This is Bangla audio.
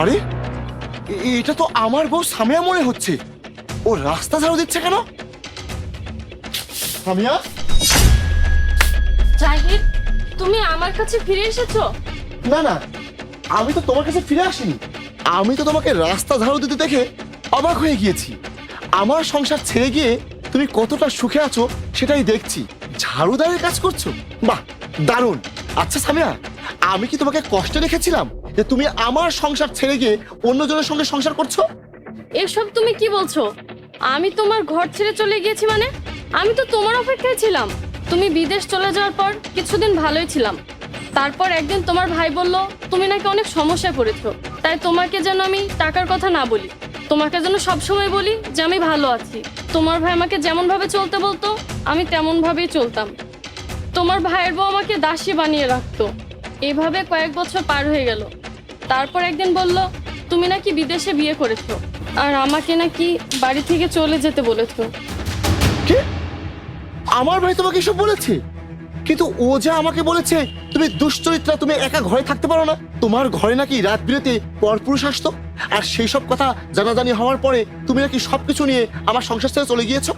আরে এটা তো আমার বউ সামিয়া মনে হচ্ছে। ও রাস্তা ঝাড়ু দিচ্ছে কেন? সামিয়া? জাহিদ তুমি আমার কাছে ফিরে এসেছ? না না আমি তো তোমার কাছে ফিরে আসিনি। আমি তো তোমাকে রাস্তা ঝাড়ু দিতে দেখে অবাক হয়ে গিয়েছি। আমার সংসার ছেড়ে গিয়ে তুমি কতটা সুখে আছো সেটাই দেখছি। ঝাড়ুদারের কাজ করছ? বাহ দারুণ। আচ্ছা সামিয়া আমি কি তোমাকে কষ্ট রেখেছিলাম যে তুমি আমার সংসার ছেড়ে গিয়ে অন্যজনের সঙ্গে সংসার করছ? এসব তুমি কি বলছো? আমি তোমার ঘর ছেড়ে চলে গিয়েছি মানে? আমি তো তোমার অপেক্ষায় ছিলাম। তুমি বিদেশ চলে যাওয়ার পর কিছুদিন ভালোই ছিলাম। তারপর একদিন তোমার ভাই বলল, তুমি নাকি অনেক সমস্যায় পড়েছো। তাই তোমাকে যেন আমি টাকার কথা না বলি। তোমাকে যেন সবসময় বলি যে আমি ভালো আছি। তোমার ভাই আমাকে যেমন ভাবে চলতে বলতো, আমি তেমন ভাবেই চলতাম। তোমার ভাইয়ের বউ আমাকে দাসী বানিয়ে রাখতো। এভাবে কয়েক বছর পার হয়ে গেল। তারপর একদিন বলল, তুমি নাকি বিদেশে বিয়ে করেছ আর আমাকে নাকি বাড়ি থেকে চলে যেতে বলেছ। আমার ভাই তোমাকে এসব বলেছে? কিন্তু ও যা আমাকে বলেছে, তুমি দুশ্চরিত্রা, তুমি একা ঘরে থাকতে পারো না। তোমার ঘরে নাকি রাত বিরেতে পরপুরুষ আসতো? আর সেই সব কথা জানাজানি হওয়ার পরে তুমি নাকি সবকিছু নিয়ে আমার সংসার ছেড়ে চলে গিয়েছো?